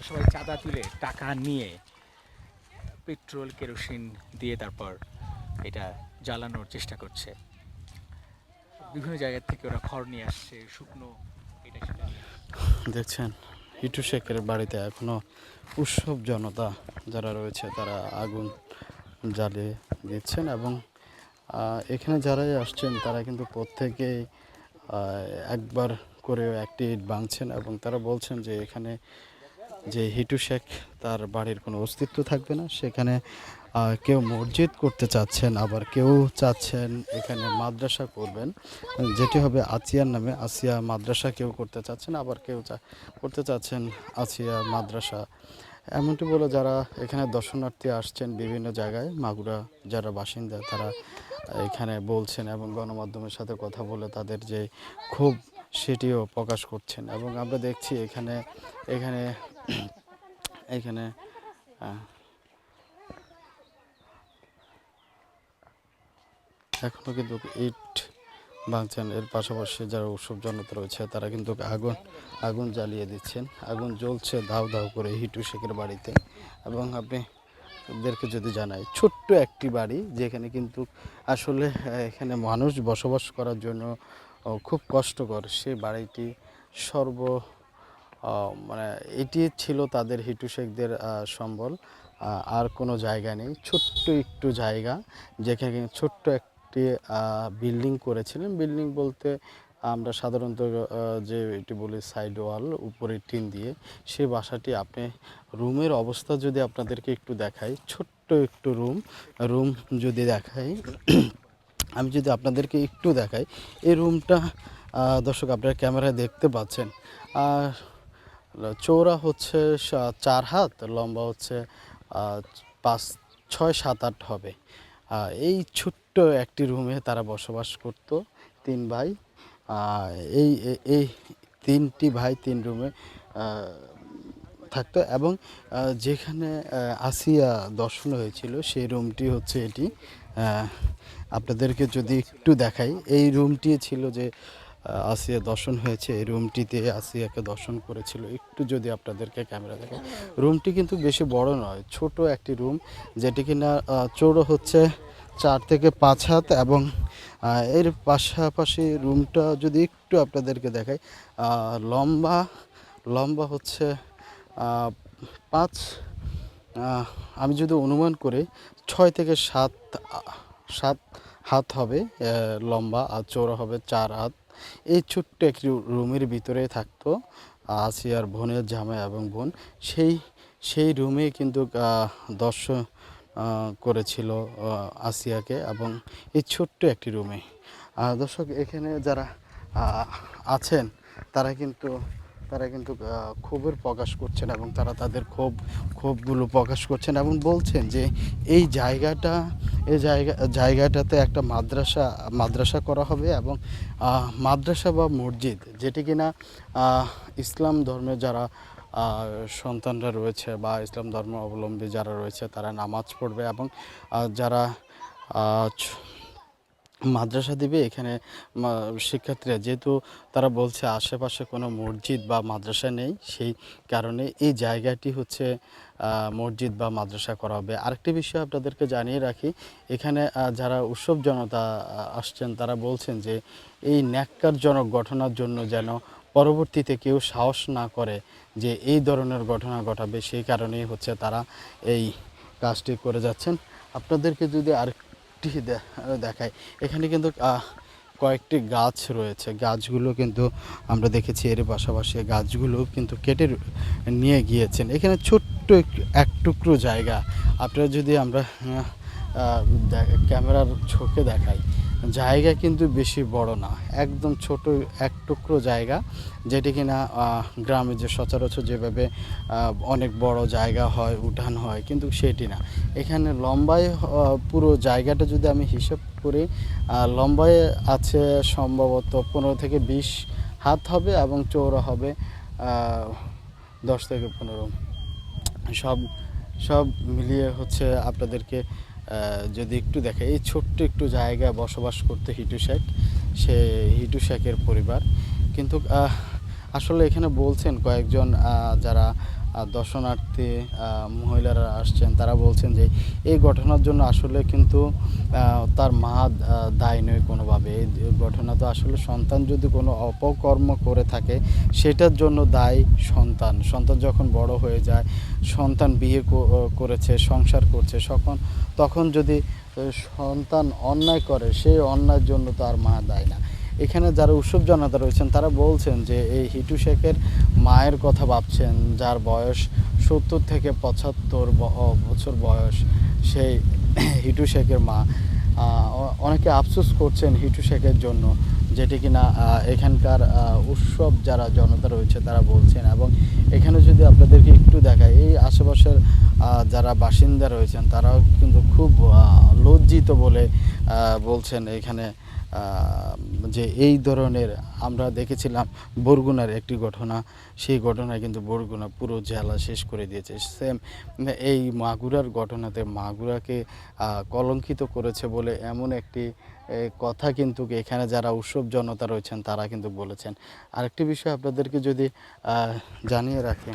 তারা সবাই চাঁদা তুলে টাকা নিয়ে পেট্রোল, কেরোসিন দিয়ে তারপর এটা জ্বালানোর চেষ্টা করছে। বিভিন্ন জায়গা থেকে ওরা খড় নিয়ে আসছে, শুকনো এটা দেখছেন, ইটু শেখের বাড়িতে এখনও উৎসব জনতা যারা রয়েছে তারা আগুন জ্বালিয়ে দিচ্ছেন এবং এখানে যারাই আসছেন তারা কিন্তু প্রত্যেকেই একবার করে একটি ইট ভাঙছেন এবং তারা বলছেন যে এখানে যে হিটু শেখ তার বাড়ির কোনো অস্তিত্ব থাকবে না। সেখানে কেউ মসজিদ করতে চাচ্ছেন, আবার কেউ চাচ্ছেন এখানে মাদ্রাসা করবেন। যেটি হবে আসিয়ার নামে। আসিয়া মাদ্রাসা কেউ করতে চাচ্ছেন, আবার কেউ করতে চাচ্ছেন আসিয়া মাদ্রাসা। এমনটি বলে যারা এখানে দর্শনার্থী আসছেন বিভিন্ন জায়গায়, মাগুরা যারা বাসিন্দা, তারা এখানে বলছেন এবং গণমাধ্যমের সাথে কথা বলে তাদের যে ক্ষোভ সেটিও প্রকাশ করছেন এবং আমরা দেখছি এখানে এখানে এখানে আহ, এখনও কিন্তু ইট ভাঙছেন। এর পাশাপাশি যারা উৎসব জনতা রয়েছে তারা কিন্তু আগুন আগুন জ্বালিয়ে দিচ্ছেন। আগুন জ্বলছে দাউ দাউ করে হিটু শেখের বাড়িতে। এবং আপনি দেরকে যদি জানাই ছোট্ট একটি বাড়ি যেখানে কিন্তু আসলে এখানে মানুষ বসবাস করার জন্য খুব কষ্টকর। সেই বাড়িটি সর্ব মানে এটি ছিল তাদের হিটু শেখদের সম্বল। আর কোনো জায়গা নেই। ছোট্ট একটু জায়গা যেখানে ছোট্ট একটি বিল্ডিং করেছিলেন। বিল্ডিং বলতে আমরা সাধারণত যে এটি বলি সাইড ওয়াল, উপরে টিন দিয়ে। সেই বাসাটি আপনি রুমের অবস্থা যদি আপনাদেরকে একটু দেখাই, ছোট্ট একটু রুম। রুম যদি দেখাই আমি যদি আপনাদেরকে একটু দেখাই, এই রুমটা দর্শক আপনারা ক্যামেরায় দেখতে পাচ্ছেন। আর চৌড়া হচ্ছে চার হাত, লম্বা হচ্ছে পাঁচ, ছয়, সাত, আট হবে। এই ছোট্ট একটি রুমে তারা বসবাস করত, তিন ভাই। এই এই- তিনটি ভাই, তিন রুমে থাকতো এবং যেখানে আসিয়া দর্শন হয়েছিল সেই রুমটি হচ্ছে এটি। আপনাদেরকে যদি একটু দেখাই, এই রুমটি ছিল যে আসিয়া দর্শন হয়েছে, এই রুমটিতে আসিয়াকে দর্শন করেছিল। একটু যদি আপনাদেরকে ক্যামেরা দেখাই রুমটি কিন্তু বেশি বড় নয়, ছোট একটি রুম, যেটি কিনা চৌড়ো হচ্ছে চার থেকে পাঁচ হাত এবং এর পাশাপাশি রুমটা যদি একটু আপনাদেরকে দেখাই লম্বা লম্বা হচ্ছে পাঁচ আমি যদি অনুমান করি, ছয় থেকে সাত সাত হাত হবে লম্বা আর চৌড়া হবে চার হাত। এই ছোট্ট একটি রুমের ভিতরে থাকতো আসিয়ার বোনের জামাই এবং বোন। সেই সেই রুমে কিন্তু দর্শন করেছিল আসিয়াকে এবং এই ছোট্ট একটি রুমে। দর্শক, এখানে যারা আছেন, তারা কিন্তু তারা কিন্তু ক্ষোভের প্রকাশ করছেন এবং তারা তাদের ক্ষোভ, ক্ষোভগুলো প্রকাশ করছেন এবং বলছেন যে এই জায়গাটা, এই জায়গা, জায়গাটাতে একটা মাদ্রাসা মাদ্রাসা করা হবে এবং মাদ্রাসা বা মসজিদ যেটি কিনা ইসলাম ধর্মে যারা সন্তানরা রয়েছে বা ইসলাম ধর্ম অবলম্বী যারা রয়েছে তারা নামাজ পড়বে এবং যারা মাদ্রাসা দিবে, এখানে শিক্ষার্থীরা যেহেতু তারা বলছে আশেপাশে কোনো মসজিদ বা মাদ্রাসা নেই, সেই কারণে এই জায়গাটি হচ্ছে মসজিদ বা মাদ্রাসা করা হবে। আরেকটি বিষয় আপনাদেরকে জানিয়ে রাখি, এখানে যারা উৎসব জনতা আসছেন, তারা বলছেন যে এই ন্যাক্কারজনক ঘটনার জন্য যেন পরবর্তীতে কেউ সাহস না করে যে এই ধরনের ঘটনা ঘটাবে, সেই কারণেই হচ্ছে তারা এই কাজটি করে যাচ্ছেন। আপনাদেরকে যদি আরেকটি দে- দেখায়। এখানে কিন্তু কয়েকটি গাছ রয়েছে। গাছগুলো কিন্তু আমরা দেখেছি, এর পাশাপাশি গাছগুলো কিন্তু কেটে নিয়ে গিয়েছেন। এখানে ছোট্ট এক- টুকরো জায়গা। আপনারা যদি আমরা ক্যামেরার ছোকে দেখাই জায়গা কিন্তু বেশি বড় না, একদম ছোট এক টুকরো জায়গা, যেটি কিনা গ্রামে যে সচরাচর যেভাবে অনেক বড় জায়গা হয়, উঠান হয়, কিন্তু সেটি না। এখানে লম্বায় পুরো জায়গাটা যদি আমি হিসাব করি লম্বায় আছে সম্ভবত পনেরো থেকে বিশ হাত হবে এবং চৌড়া হবে দশ থেকে পনেরো। সব সব মিলিয়ে হচ্ছে আপনাদেরকে যদি একটু দেখে, এই ছোট্ট একটু জায়গায় বসবাস করতে হিটু শেখ। সে হিটু শেখের পরিবার। কিন্তু আসলে এখানে বলছেন কয়েকজন যারা দর্শনার্থী মহিলারা আসছেন, তারা বলছেন যে এই ঘটনার জন্য আসলে কিন্তু তার মা দায়ী নয় কোনোভাবে। এই ঘটনা তো আসলে সন্তান যদি কোনো অপকর্ম করে থাকে, সেটার জন্য দায়ী সন্তান। সন্তান যখন বড় হয়ে যায়, সন্তান বিয়ে করেছে, সংসার করছে তখন তখন যদি সন্তান অন্যায় করে, সেই অন্যায়ের জন্য তো আর মা দায় না। এখানে যারা উৎসব জনতা রয়েছেন, তারা বলছেন যে এই হিটু শেখের মায়ের কথা ভাবছেন, যার বয়স সত্তর থেকে পঁচাত্তর বছর বয়স, সেই হিটু শেখের মা। অনেকে আফসোস করছেন হিটু শেখের জন্য, যেটি কিনা এখানকার উৎসব যারা জনতা রয়েছে, তারা বলছেন। এবং এখানে যদি আপনাদেরকে একটু দেখায় এই আশেপাশের যারা বাসিন্দা রয়েছেন, তারাও কিন্তু খুব লজ্জিত বলে বলছেন এখানে যে এই ধরনের আমরা দেখেছিলাম বরগুনার একটি ঘটনা। সেই ঘটনায় কিন্তু বরগুনা পুরো জেলা শেষ করে দিয়েছে। সেম এই মাগুরার ঘটনাতে মাগুরাকে কলঙ্কিত করেছে বলে এমন একটি কথা কিন্তু এখানে যারা উৎসব জনতা রয়েছেন, তারা কিন্তু বলেছেন। আরেকটি বিষয় আপনাদেরকে যদি জানিয়ে রাখি।